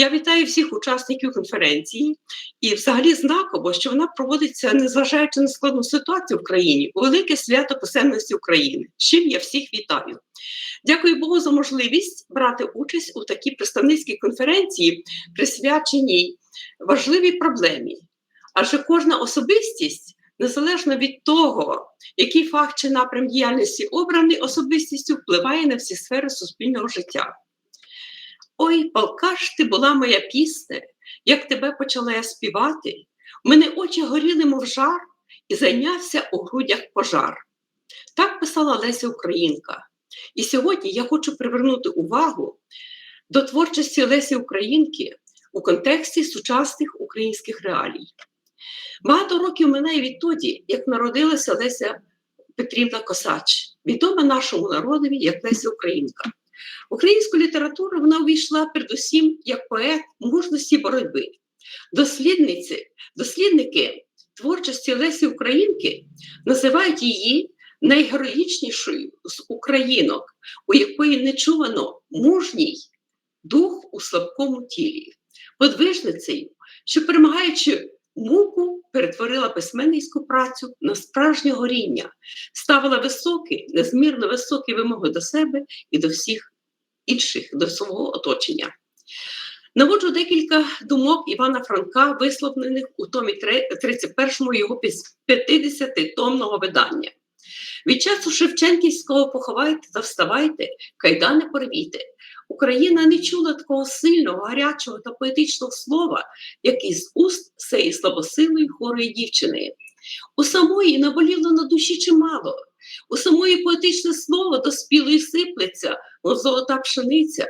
Я вітаю всіх учасників конференції і взагалі знаково, що вона проводиться, незважаючи на складну ситуацію в країні, велике свято писемності України. З чим я всіх вітаю. Дякую Богу за можливість брати участь у такій представницькій конференції, присвяченій важливій проблемі. Адже кожна особистість, незалежно від того, який факт чи напрям діяльності обраний особистістю, впливає на всі сфери суспільного життя. Ой, палка ж ти була моя пісня, як тебе почала я співати, в мене очі горіли, мов жар, і зайнявся у грудях пожар. Так писала Леся Українка. І сьогодні я хочу привернути увагу до творчості Лесі Українки у контексті сучасних українських реалій. Багато років минає відтоді, як народилася Леся Петрівна Косач, відома нашому народові як Леся Українка. Українську літературу вона увійшла передусім як поет мужності боротьби. Дослідниці, дослідники творчості Лесі Українки називають її найгероїчнішою з українок, у якої не чувано мужній дух у слабкому тілі, подвижницею, що перемагаючи муку, перетворила письменницьку працю на справжнє горіння, ставила високі, незмірно високі вимоги до себе і до всіх інших, до свого оточення. Наводжу декілька думок Івана Франка, висловлених у томі 31 його 50-томного видання. Від часу Шевченківського поховайте та вставайте, кайдани порвіте. Україна не чула такого сильного, гарячого та поетичного слова, як із уст цієї слабосилої хворої дівчини. У самої наболіло на душі чимало, у самої поетичне слово доспіло і сиплеться, мов золота пшениця.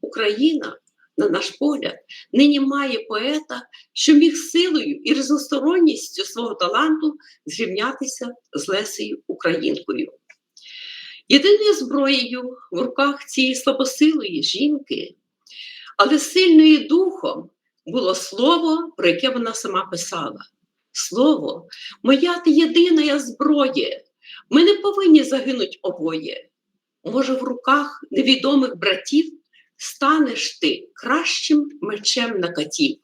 Україна, на наш погляд, нині має поета, що міг силою і різносторонністю свого таланту зрівнятися з Лесею Українкою. Єдиною зброєю в руках цієї слабосилої жінки, але сильною духом було слово, про яке вона сама писала. Слово, моя ти єдина зброя. Ми не повинні загинути обоє. Може, в руках невідомих братів станеш ти кращим мечем на катів.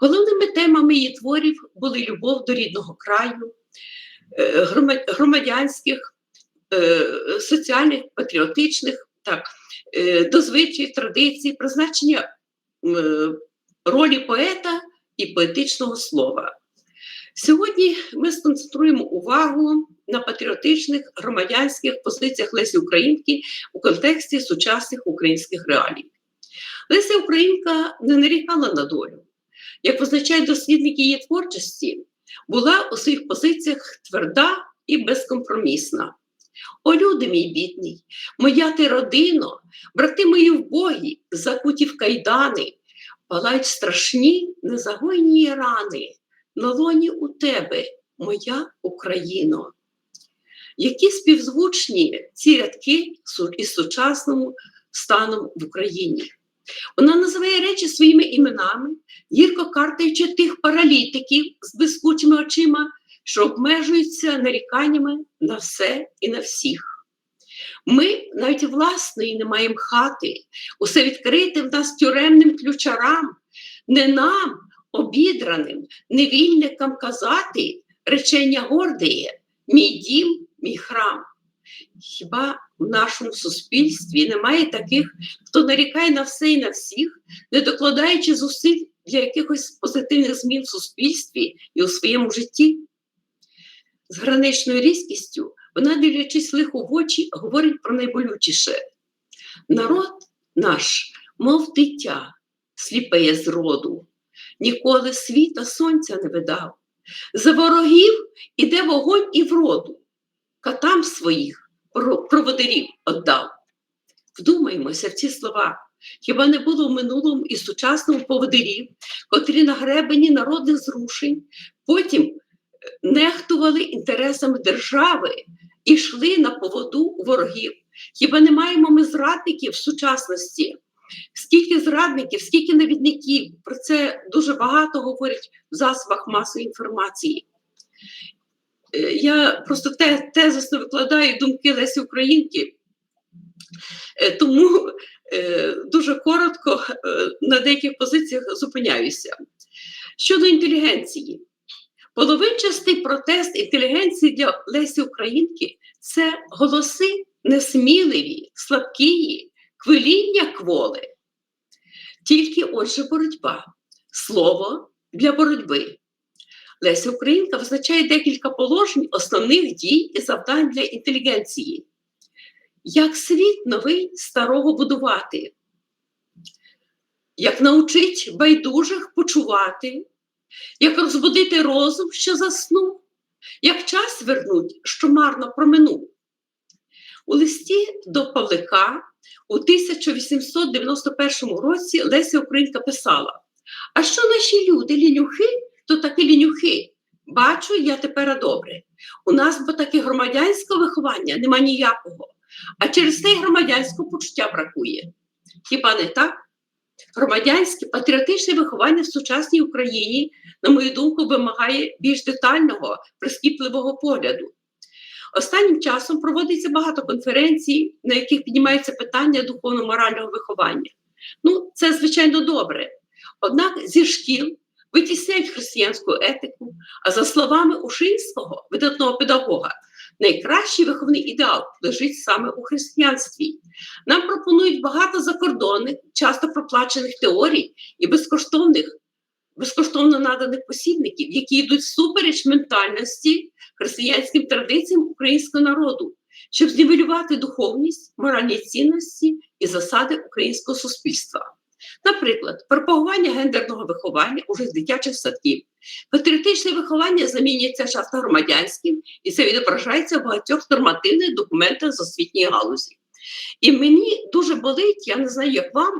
Головними темами її творів були любов до рідного краю, е, громадянських, соціальних, патріотичних, так, е, до звичаїв, традицій, призначення ролі поета і поетичного слова. Сьогодні ми сконцентруємо увагу на патріотичних громадянських позиціях Лесі Українки у контексті сучасних українських реалій. Леся Українка не нарікала на долю. Як визначають дослідники її творчості, була у своїх позиціях тверда і безкомпромісна. О, люди мій бідний, моя ти родино, брати мої вбогі, закуті в кайдани, палають страшні незагойні рани на лоні у тебе, моя Україно. Які співзвучні ці рядки із сучасним станом в Україні? Вона називає речі своїми іменами, гірко картаючи тих паралітиків з блискучими очима, що обмежуються наріканнями на все і на всіх. Ми навіть власної не маємо хати, усе відкрите в нас тюремним ключарам, не нам, обідраним невільникам казати речення гордіє, мій дім, мій храм. Хіба в нашому суспільстві немає таких, хто нарікає на все і на всіх, не докладаючи зусиль для якихось позитивних змін в суспільстві і у своєму житті? З граничною різкістю вона, дивлячись лихо в очі, говорить про найболючіше. Народ наш, мов дитя, сліпеє з роду, ніколи світа сонця не видав. За ворогів іде вогонь і вроду, катам своїх проводирів віддав. Вдумаймося в ці слова. Хіба не було в минулому і сучасному поводирів, котрі на гребені народних зрушень, потім нехтували інтересами держави і йшли на поводу ворогів? Хіба не маємо ми зрадників в сучасності? Скільки зрадників, скільки навідників, про це дуже багато говорять в засобах масової інформації. Е, я просто те, тезисно викладаю думки Лесі Українки, Е, Тому е, дуже коротко на деяких позиціях зупиняюся. Щодо інтелігенції, половинчастий протест інтелігенції для Лесі Українки це голоси несміливі, слабкі, квиління кволи. Тільки отже боротьба, слово для боротьби. Леся Українка визначає декілька положень основних дій і завдань для інтелігенції. Як світ новий старого будувати, як научить байдужих почувати, як розбудити розум, що заснув, як час вернуть, що марно проминув. У листі до Павлика у 1891 році Леся Українка писала: А що наші люди лінюхи, то таки лінюхи. Бачу я тепер добре. У нас бо таке громадянського виховання нема ніякого, а через це й громадянського почуття бракує. Хіба не так? Громадянське патріотичне виховання в сучасній Україні, на мою думку, вимагає більш детального, прискіпливого погляду. Останнім часом проводиться багато конференцій, на яких піднімається питання духовно-морального виховання. Ну, це звичайно добре. Однак зі шкіл витісняють християнську етику, а за словами Ушинського, видатного педагога, найкращий виховний ідеал лежить саме у християнстві. Нам пропонують багато закордонних, часто проплачених теорій і безкоштовних, безкоштовно наданих посібників, які йдуть всупереч ментальності християнським традиціям українського народу, щоб знівелювати духовність, моральні цінності і засади українського суспільства. Наприклад, пропагування гендерного виховання уже з дитячих садків, патріотичне виховання замінюється часто громадянським, і це відображається в багатьох нормативних документах з освітньої галузі. І мені дуже болить, я не знаю, як вам,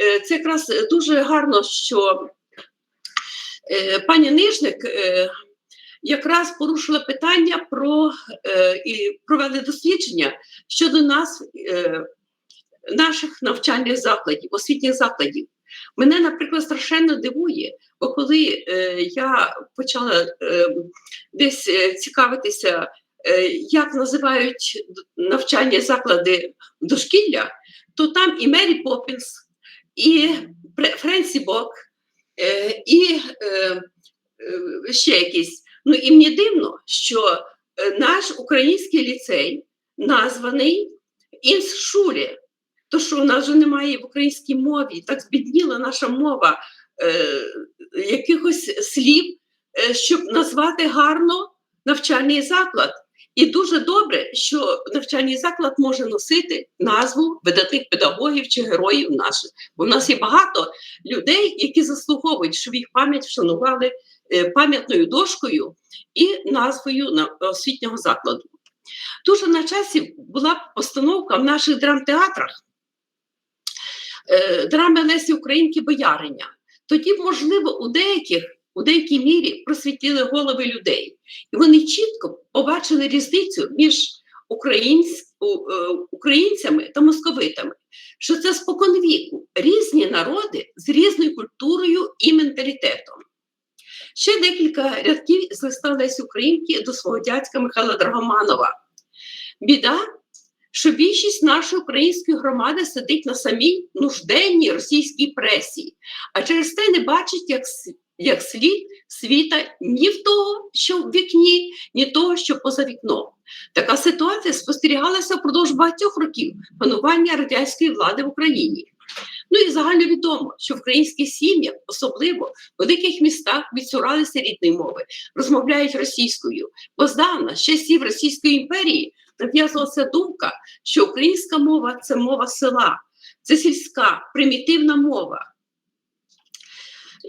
е, це якраз дуже гарно, що е, пані Нижник е, якраз порушила питання про і провели дослідження щодо нас наших навчальних закладів, освітніх закладів. Мене, наприклад, страшенно дивує, бо коли е, я почала е, десь е, цікавитися, е, як називають навчальні заклади дошкілля, то там і Мері Поппінс, і Френсі Бок, е, і е, е, ще якісь. Ну і мені дивно, що е, наш український ліцей названий Інсшулі. То, що у нас вже немає в українській мові, так збідніла наша мова е, якихось слів, е, щоб назвати гарно навчальний заклад. І дуже добре, що навчальний заклад може носити назву видатних педагогів чи героїв наших. Бо в нас є багато людей, які заслуговують, щоб їх пам'ять вшанували е, пам'ятною дошкою і назвою на освітнього закладу. Дуже на часі була постановка в наших драмтеатрах. Е, драми Лесі Українки Бояриня. Тоді, можливо, у деяких у деякій мірі просвітили голови людей, і вони чітко побачили різницю між е, українцями та московитами, що це споконвіку різні народи з різною культурою і менталітетом. Ще декілька рядків з листа Лесі Українки до свого дядька Михайла Драгоманова. Біда що більшість нашої української громади сидить на самій нужденній російській пресі, а через те не бачить як як слід світа ні в того, що в вікні, ні того, що поза вікном. Така ситуація спостерігалася впродовж багатьох років панування радянської влади в Україні. Ну і загальновідомо, що в українських сім'ях, особливо в великих містах, відсуралися рідної мови, розмовляють російською, бо здавна з часів Російської імперії нав'язувалася думка, що українська мова це мова села, це сільська, примітивна мова.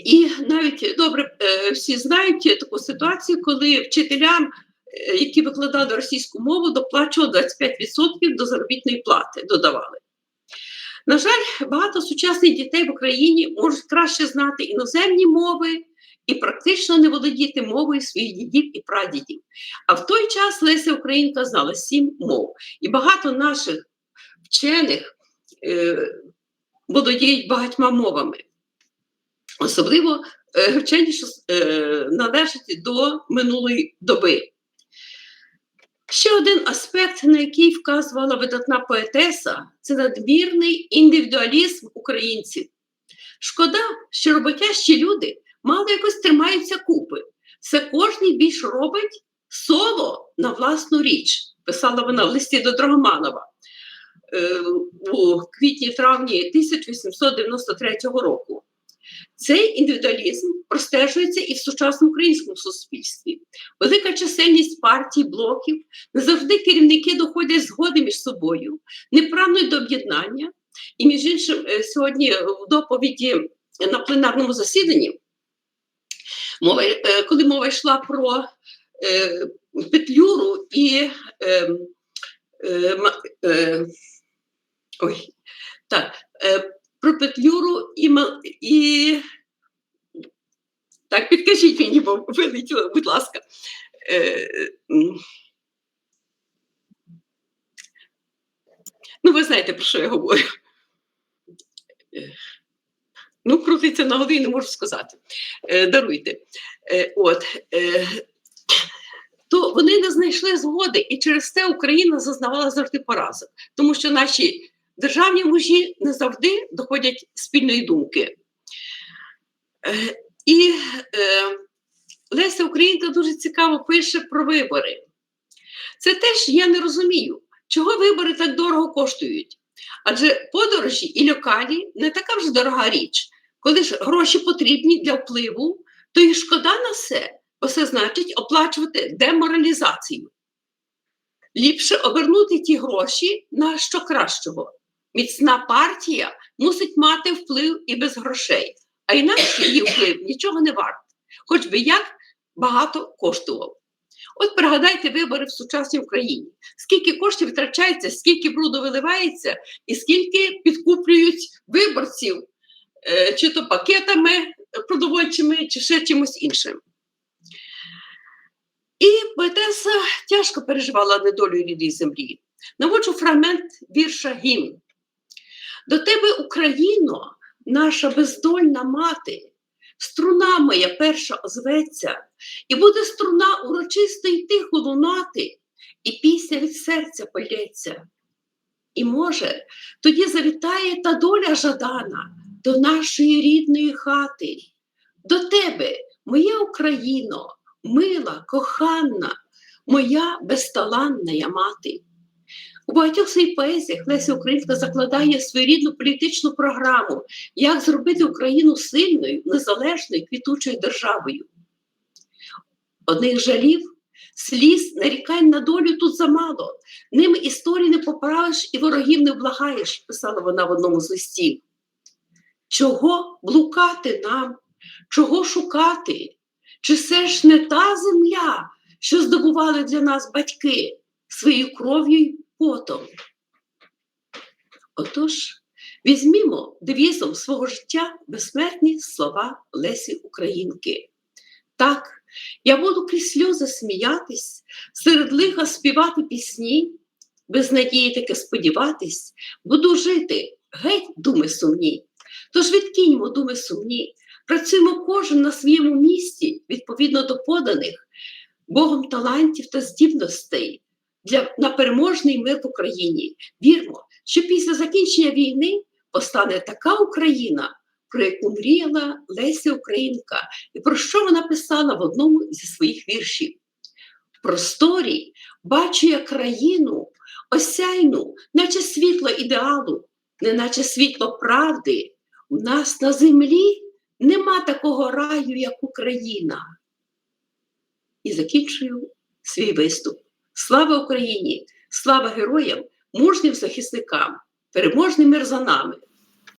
І навіть добре е, всі знають таку ситуацію, коли вчителям, е, які викладали російську мову, доплачували 25% до заробітної плати, додавали. На жаль, багато сучасних дітей в Україні можуть краще знати іноземні мови, і практично не володіти мовою своїх дідів і прадідів. А в той час Леся Українка знала сім мов. І багато наших вчених е, володіють багатьма мовами. Особливо е, вчені, що е, належать до минулої доби. Ще один аспект, на який вказувала видатна поетеса, це надмірний індивідуалізм українців. Шкода, що роботящі люди мало якось тримаються купи. Це кожний більш робить соло на власну річ, писала вона в листі до Драгоманова е, у квітні-травні 1893 року. Цей індивідуалізм простежується і в сучасному українському суспільстві. Велика чисельність партій, блоків, не завжди керівники доходять згоди між собою, не прагнуть до об'єднання. І, між іншим, е, сьогодні в доповіді на пленарному засіданні, мова, е, коли мова йшла про е, Петлюру і е, е, е, ой, так, е, про Петлюру і, і так, підкажіть мені, бо вилетіло, будь ласка. Е, ну, ви знаєте, про що я говорю. Ну, крутиться на голові, не можу сказати. Е, даруйте. Е, от, е, то вони не знайшли згоди, і через це Україна зазнавала завжди поразок, тому що наші державні мужі не завжди доходять спільної думки. Е, і е, Леся Українка дуже цікаво пише про вибори. Це теж я не розумію, чого вибори так дорого коштують. Адже подорожі і локалі не така вже дорога річ. Коли ж гроші потрібні для впливу, то і шкода на все, бо це значить оплачувати деморалізацію. Ліпше обернути ті гроші на що кращого. Міцна партія мусить мати вплив і без грошей, а інакше її вплив нічого не варт, хоч би як багато коштував. От пригадайте вибори в сучасній Україні. Скільки коштів витрачається, скільки бруду виливається, і скільки підкуплюють виборців, е, чи то пакетами продовольчими, чи ще чимось іншим. І поетеса тяжко переживала недолю рідної землі. Наводжу фрагмент вірша гімн. До тебе, Україно, наша бездольна мати, струна моя перша озветься, і буде струна урочисто тихо лунати, і пісня від серця польється. І, може, тоді завітає та доля жадана до нашої рідної хати, до тебе, моя Україно, мила, коханна, моя безталанна мати. У багатьох своїх поезіях Леся Українка закладає своєрідну політичну програму, як зробити Україну сильною, незалежною, квітучою державою. Одних жалів, сліз, нарікань на долю тут замало. Ними історії не поправиш і ворогів не вблагаєш, писала вона в одному з листів. Чого блукати нам? Чого шукати? Чи все ж не та земля, що здобували для нас батьки своєю кров'ю потом? Отож, візьмімо девізом свого життя безсмертні слова Лесі Українки. Так, я буду крізь сльози сміятись, серед лиха співати пісні, без надії таки сподіватись, буду жити, геть, думи сумні. Тож відкиньмо думи сумні, працюємо кожен на своєму місці відповідно до поданих Богом талантів та здібностей для, на переможний мир в Україні. Вірмо, що після закінчення війни постане така Україна, про яку мріяла Леся Українка, і про що вона писала в одному зі своїх віршів. В просторі бачу я країну осяйну, наче світло ідеалу, не наче світло правди. У нас на землі нема такого раю, як Україна. І закінчую свій виступ. Слава Україні! Слава героям, мужнім захисникам! Переможний мир!